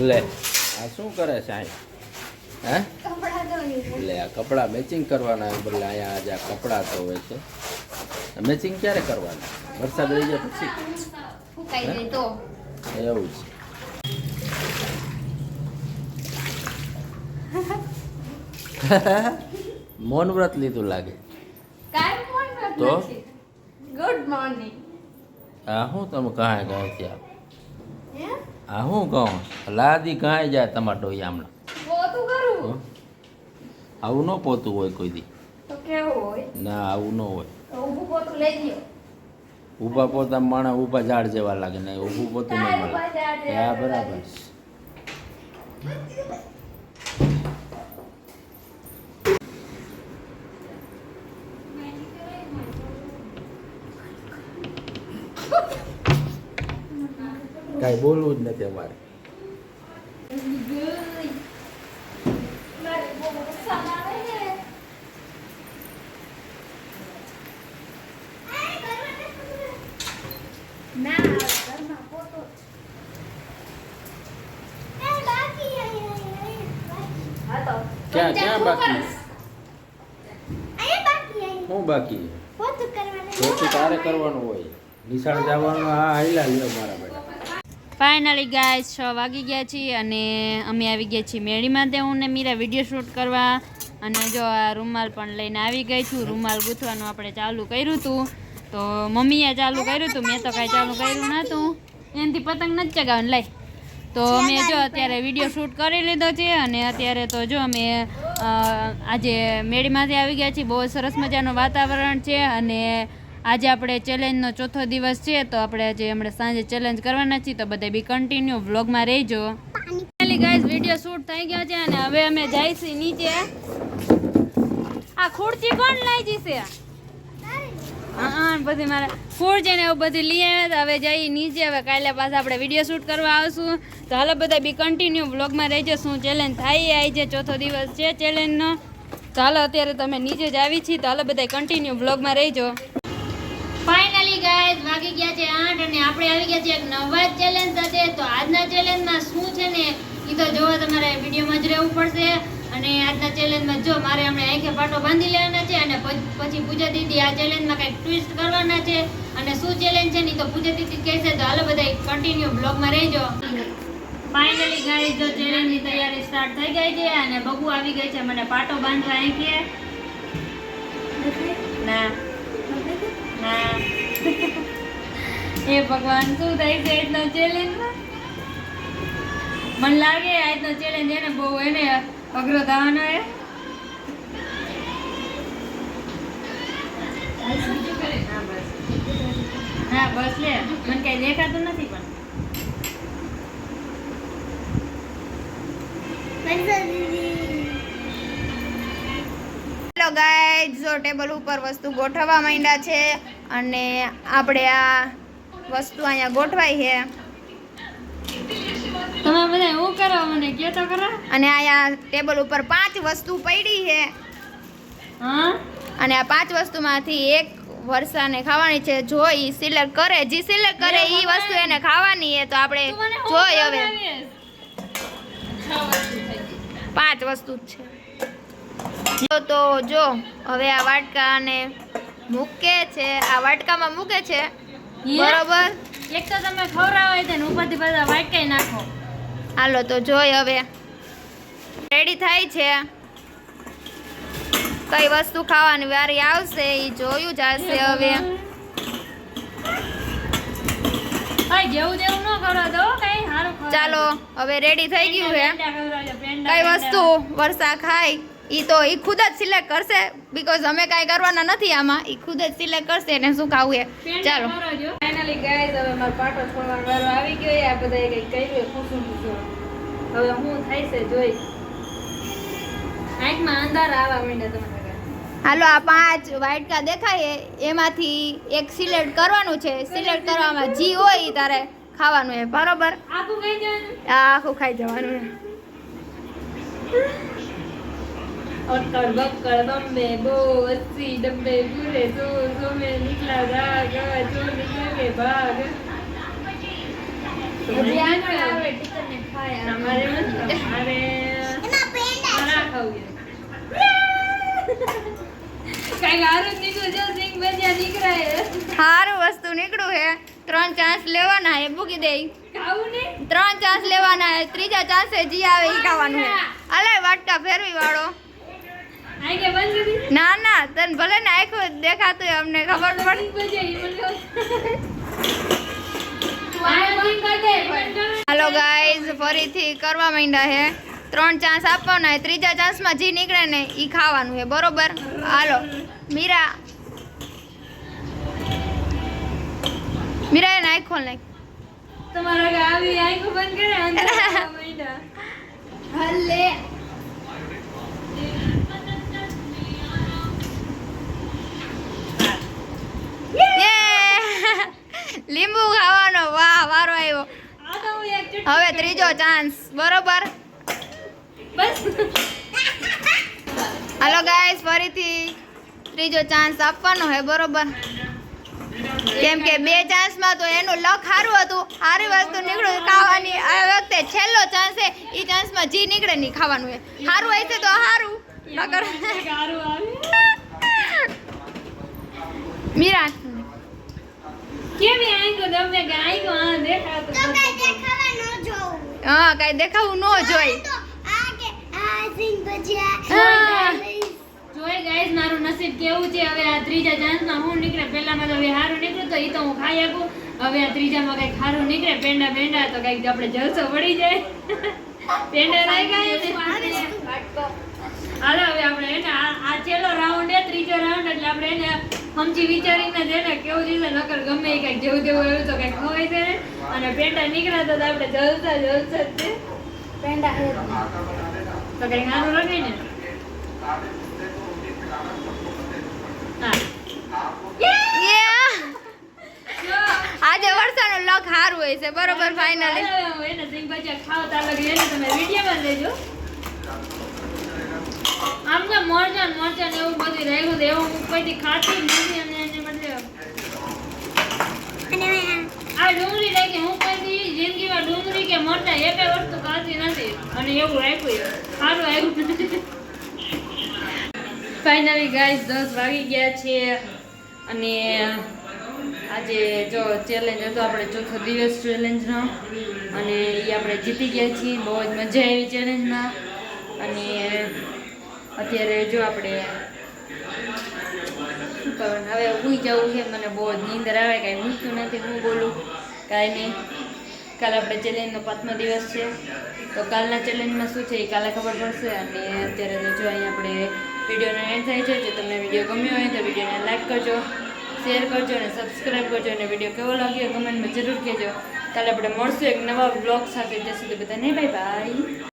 લે આ શું કરે છે અહીં હે? કપડાં લે આ કપડાં મેચિંગ કરવાના બદલે અહીંયા આજે આ કપડાં હોય છે. મેચિંગ ક્યારે કરવાના? વરસાદ રહી જાય પછી? તો. એવું છે. મૌન વ્રત લીધું લાગે. તો? ગુડ મોર્નિંગ હા શું તમે કાંઈ કહે ત્યાં આ શું કહું? લાદી કાંઈ જાય હમણાં પોતું આવું ન પોતું હોય કોઈ દી. ના આવું ન હોય. ઊભું પોતું માણસ ઊભા ઝાડ જેવા લાગે ને ઊભું પોતું નહીં મળે. હા બરાબર. કાંઈ બોલવું જ નથી અમારે. ક્યાં ક્યાં બાકી? શું બાકી પોતું તારે કરવાનું હોય. નિશાળ જવાનું હા હાઈલા લ્યો મારા બેટા ફાઇનલી ગાય છ વાગી ગયા છીએ અને અમે આવી ગયા છીએ મેળીમાં તે હું ને મીરા વીડિયો શૂટ કરવા. અને જો આ રૂમાલ પણ લઈને આવી ગઈ છું. રૂમાલ ગૂંથવાનું આપણે ચાલુ કર્યું હતું. તો મમ્મીએ ચાલુ કર્યું હતું. મેં તો કાંઈ ચાલુ કર્યું નહોતું. એનાથી પતંગ નથી ચગાવવાનું. લઈ. તો અમે જો અત્યારે વીડિયો શૂટ કરી લીધો છે અને અત્યારે તો જો અમે આજે મેળીમાંથી આવી ગયા છીએ. બહુ સરસ મજાનું વાતાવરણ છે અને આજે આપણે ચેલેન્જનો ચોથો દિવસ છે, તો આપણે આજે હમણાં સાંજે ચેલેન્જ કરવાના છીએ, તો બધા બી કન્ટિન્યુ વ્લોગમાં રહેજો. ગાઈઝ વીડિયો શૂટ થઈ ગયો છે અને હવે અમે છીએ નીચે. આ ખુરચી કોણ લઈ જશે બધી મારે ફૂડ છે ને એવું બધું લઈ આવ્યા હવે જઈ નીચે. હવે કાલે પાછા આપણે વીડિયો શૂટ કરવા આવશું. તો હાલો બધા બી કન્ટિન્યુ બ્લોગમાં રહેજો. શું ચેલેન્જ થાય આવી છે ચોથો દિવસ છે ચેલેન્જનો તો હાલો, અત્યારે તમે નીચે જ આવી છીએ. તો હાલો બધા કન્ટિન્યુ બ્લોગમાં રહેજો. ગાઈઝ વાગી ગયા છે આઠ અને આપણે આવી ગયા છે એક નવા ચેલેન્જ સાથે. તો આજના ચેલેન્જમાં શું છે ને એ તો જોવા તમારે વિડીયોમાં જ રહેવું પડશે. અને આજના ચેલેન્જમાં જો મારે હમણાં આંખે પાટો બાંધી લેવાના છે અને પછી પૂજા દીદી આ ચેલેન્જમાં કંઈક ટ્વિસ્ટ કરવાના છે. અને શું ચેલેન્જ છે ને તો પૂજા દીદી કહેશે તો હાલો બધા કન્ટિન્યુ બ્લોગમાં રહેજો. ફાઇનલી ગાઈઝ જો ચેલેન્જની તૈયારી સ્ટાર્ટ થઈ ગઈ છે અને બગુ આવી ગઈ છે મને પાટો બાંધવા આંખે. ના. ના. એ ભગવાન શું થાય છે? આજનો ચેલેન્જ મને લાગે આજનો ચેલેન્જ એને બહુ એને અઘરો થવાનો એ હા, બસ લે. મને કઈ દેખાતું નથી પણ. હેલો જો ટેબલ ઉપર વસ્તુ ગોઠવવા માંડ્યા છે અને આપણે આ વસ્તુ અહીંયા ગોઠવાઈ છે. તમે બધા હું કરો મને કયો તો કરો અને અહીંયા ટેબલ ઉપર પાંચ વસ્તુ પડી છે. હા? અને આ પાંચ વસ્તુમાંથી એક વર્ષાને ખાવાની છે. જો એ સિલેક્ટ કરે જે સિલેક્ટ કરે એ વસ્તુ એને ખાવાની છે તો આપણે જોઈ હવે. પાંચ વસ્તુ જ છે. તો જો હવે આ વાટકાને મૂકે છે. આ વાટકામાં મૂકે છે. બરોબર? એક તો તમે ખવડાવો છે ઉપરથી બધા વાટકાઈ નાખો. હાલો તો જોઈ હવે. રેડી થાય છે. કઈ વસ્તુ ખાવાની વારી આવશે એ જોયું જશે હવે. ચાલો હવે રેડી થઈ ગયું છે કઈ વસ્તુ વરસા ખાય? ઈ તો એ ખુદ જ સિલેક્ટ કરશે બીકોઝ અમે કાંઈ કરવાના નથી આમાં. એ ખુદ જ સિલેક્ટ કરશે એને શું ખાવું એ. ચાલો. ફાઇનલી ગાઈઝ હવે મારો પાટો છોડવાનો વારો આવી ગયો આ બધાએ કંઈક કર્યું ખુશું ખુશું હવે હું થાય છે જોઈ. આંખમાં અંધારા આવવા માંડ્યા તમારા હાલો આ પાંચ વાટકા દેખાય એમાંથી એક સિલેક્ટ કરવાનું છે. સિલેક્ટ કરવામાં જી હોય તારે ખાવાનું એ. બરોબર? આખું ખાઈ જવાનું? આખું ખાઈ જવાનું છે અક્કડ બક્કડ બમ્બે બો અસ્સી ડબ્બે પૂરે સો સો में निकला राग जो निकल के भाग હજી આ પણ આવડે ટીચરને ખાય અમારે નથી અમારે મારા ખાવું કઈ હારું જ નીકળ્યું જો સિંગ ભજીયા નીકળાય સારું વસ્તુ નીકળ્યું હે ત્રણ ચાન્સ લેવાના હે મૂકી દે ખાવું ને ત્રણ ચાન્સ લેવાના હે ત્રીજા ચાન્સે જી આવે ઈ ખાવાનું હે અલે વાટકા ફેરવી વાળો આઈ કે બંધ કરી ના ના તને ભલે ને આખું દેખાતું હોય અમને ખબર પડે. હાલો ગાઈઝ ફરીથી કરવા માંડ્યા હે. ત્રણ ચાન્સ આપવાના હે ત્રીજા ચાન્સમાં જે નીકળે ને એ ખાવાનું હે બરોબર? હાલો મીરા. મીરા એને નાખ ખોલ નાખ તમારા આવી આંખો બંધ કરે અંદર હલે લીંબુ ખાવાનો. વાહ, વારો આવ્યો. હવે ત્રીજો ચાન્સ બરોબર? હાલો ગાઈસ ફરીથી ત્રીજો ચાન્સ આપવાનો હે બરોબર? કેમ કે બે ચાન્સમાં તો એનું લક સારું હતું. સારી વસ્તુ નીકળ્યું ખાવાની. આ વખતે છેલ્લો ચાન્સ છે. એ ચાન્સમાં જી નીકળે નહીં ખાવાનું એ સારું હશે તો સારું. નકર મીરા કેવી આંખો તમને કે આ દેખાતું. હા કાંઈ દેખાવું ન જોઈ હા. જોઈ ગાઈસ મારું નસીબ કેવું છે હવે આ ત્રીજા ચાન્સમાં હું નીકળે પહેલામાં તો હવે હારું નીકળ્યું તો એ તો હું ખાઈ આપું હવે આ ત્રીજામાં કંઈક હારું નીકળે પેંડા પેંડા તો કંઈક આપણે જલસો પડી જાય પેંડા રહી ગયા ને હાલો હવે આપણે એને આ છેલ્લો રાઉન્ડ છે ત્રીજો રાઉન્ડ એટલે આપણે એને સમજી વિચારીને જ એને કેવું જોઈએ નકર ગમે એ કંઈક જેવું તેવું એવું તો કંઈક ખવાય છે અને પેંડા નીકળ્યા તો આપણે જલસા જલસા જ છે. તો કંઈક સારું લાગે ને. આજે વરસાદનું લક સારું હોય છે બરોબર ફાઇનલી એને સિંગ ભજીયા ખાવ તાર લગી એને તમે વિડીયોમાં લેજો. આમ તો મરચાં મરચાં એવું બધું રહ્યું છે. એવું ઉપરથી ખાતી નથી અને એને મતલબ આ ડુંગળી રાખી હું કઈ જિંદગીમાં ડુંગળી કે મરચાં એકે વસ્તુ ખાતી નથી. અને એવું રાખ્યું સારું આવ્યું. ફાઇનલી ગાઈસ દસ વાગી ગયા છે. અને આજે જો ચેલેન્જ હતો આપણે ચોથો દિવસ ચેલેન્જનો અને એ આપણે જીતી ગયા છીએ. બહુ જ મજા આવી ચેલેન્જમાં અને અત્યારે જો આપણે હવે ઊઈ જવું છે, મને બહુ જ નીંદર આવે, કાંઈ ઊંચું નથી, હું બોલું, કાંઈ નહીં. કાલે આપણે ચેલેન્જનો પાંચમો દિવસ છે, તો કાલના ચેલેન્જમાં શું છે એ કાલે ખબર પડશે, અને અત્યારે જો અહીં આપણે વિડીયોનો એન્ડ થાય છે, જો તમને વીડિયો ગમ્યો હોય તો વિડીયોને લાઈક કરજો શેર કરજો, અને સબસ્ક્રાઈબ કરજો, અને વીડિયો કેવો લાગ્યો કમેન્ટમાં જરૂર કહેજો. કાલે આપણે મળશું એક નવા બ્લોગ સાથે, ત્યાં સુધી બધાને બાય બાય